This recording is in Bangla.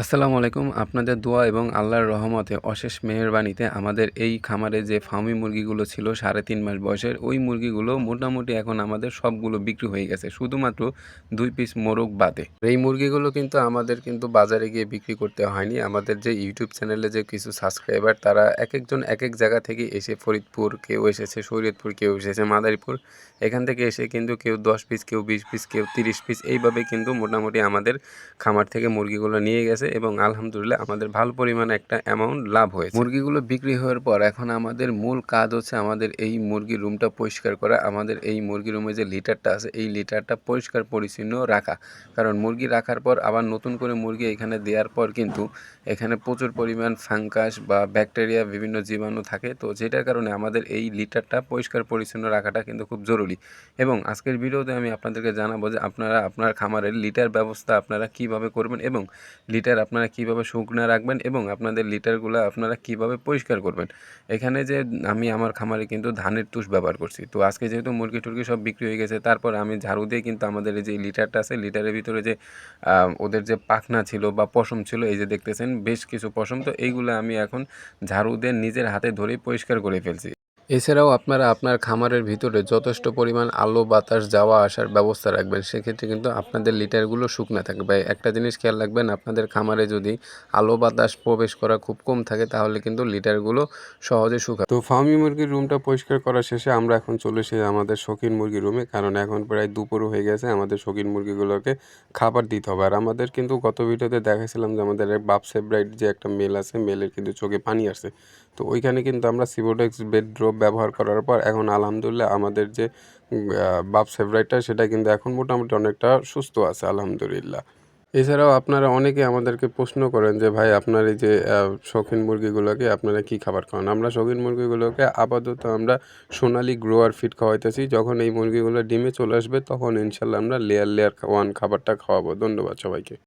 আসসালামু আলাইকুম। আপনাদের দোয়া এবং আল্লাহর রহমতে অশেষ মেহেরবানিতে আমাদের এই খামারে যে ফার্মি মুরগিগুলো ছিল সাড়ে তিন মাস বয়সের, ওই মুরগিগুলো মোটামুটি এখন আমাদের সবগুলো বিক্রি হয়ে গেছে, শুধুমাত্র দুই পিস মোরগ বাদে। এই মুরগিগুলো কিন্তু আমাদের কিন্তু বাজারে গিয়ে বিক্রি করতে হয়নি। আমাদের যে ইউটিউব চ্যানেলে যে কিছু সাবস্ক্রাইবার, তারা এক একজন এক এক জায়গা থেকে এসে ফরিদপুর কেউ এসেছে, শরীয়তপুর কেউ এসেছে, মাদারীপুর, এখান থেকে এসে কিন্তু কেউ দশ পিস, কেউ বিশ পিস, কেউ তিরিশ পিস, এইভাবে কিন্তু মোটামুটি আমাদের খামার থেকে মুরগিগুলো নিয়ে গেছে। এবং আলহামদুলিল্লাহ আমাদের ভালো পরিমাণে একটা অ্যামাউন্ট লাভ হয়েছে। মুরগিগুলো বিক্রি হওয়ার পর এখন আমাদের মূল কাজ হচ্ছে আমাদের এই মুরগির রুমটা পরিষ্কার করা। আমাদের এই মুরগি রুমে যে লিটারটা আছে, এই লিটারটা পরিষ্কার পরিচ্ছন্ন রাখা। কারণ মুরগি রাখার পর আবার নতুন করে মুরগি এখানে দেওয়ার পর কিন্তু এখানে প্রচুর পরিমাণ ফাঙ্গাস বা ব্যাকটেরিয়া, বিভিন্ন জীবাণু থাকে। তো যেটার কারণে আমাদের এই লিটারটা পরিষ্কার পরিচ্ছন্ন রাখাটা কিন্তু খুব জরুরি। এবং আজকের ভিডিওতে আমি আপনাদেরকে জানাব যে আপনারা আপনার খামারের লিটার ব্যবস্থা আপনারা কীভাবে করবেন এবং লিটার আপনারা কীভাবে শুকনা রাখবেন এবং আপনাদের লিটারগুলো আপনারা কীভাবে পরিষ্কার করবেন? এখানে যে আমি আমার খামারে কিন্তু ধানের তুষ ব্যবহার করছি। তো আজকে যেহেতু মুরগি টুরগি সব বিক্রি হয়ে গেছে, তারপর আমি ঝাড়ু দিয়ে কিন্তু আমাদের এই যে লিটারটা আছে লিটারের ভিতরে যে ওদের যে পাখনা ছিল বা পশম ছিল, এই যে দেখতেছেন, বেশ কিছু পশম। তো এইগুলো আমি এখন ঝাড়ু দিয়ে নিজের হাতে ধরেই পরিষ্কার করে ফেলছি। এছাড়াও আপনারা আপনার খামারের ভিতরে যথেষ্ট পরিমাণ আলো, বাতাস, যাওয়া, আসার ব্যবস্থা রাখবেন। সেক্ষেত্রে কিন্তু আপনাদের লিটারগুলো শুকনা থাকবে। একটা জিনিস খেয়াল রাখবেন, আপনাদের খামারে যদি আলো, বাতাস প্রবেশ করা খুব কম থাকে, তাহলে কিন্তু লিটারগুলো সহজে শুকা তো ফার্মি মুরগির রুমটা পরিষ্কার করা শেষে আমরা এখন চলে এসে আমাদের শৌখিন মুরগির রুমে কারণ এখন প্রায় দুপুর হয়ে গেছে, আমাদের শৌখিন মুরগিগুলোকে খাবার দিতে হবে। আর আমাদের কিন্তু গত ভিডিওতে দেখাছিলাম যে আমাদের এক বাপ সেব্রাইট যে একটা মেল আছে মেলের কিন্তু চোখে পানি আসছে। তো ওইখানে কিন্তু আমরা সিবোটেক্স বেড ড্রপ ব্যবহার করার পর এখন আলহামদুলিল্লাহ আমাদের যে বাপ সেব্রাইটটা সেটা কিন্তু এখন মোটামুটি অনেকটা সুস্থ আছে, আলহামদুলিল্লাহ। এছাড়াও আপনারা অনেকে আমাদেরকে প্রশ্ন করেন যে, ভাই, আপনার এই যে শৌখিন মুরগিগুলোকে আপনারা কি খাবার খাওয়ান? আমরা শৌখিন মুরগিগুলোকে আপাতত আমরা সোনালি গ্রোয়ার ফিড খাওয়াইতেছি। যখন এই মুরগিগুলো ডিমে চলে আসবে, তখন ইনশাল্লাহ আমরা লেয়ার লেয়ার ওয়ান খাবারটা খাওয়াবো। ধন্যবাদ সবাইকে।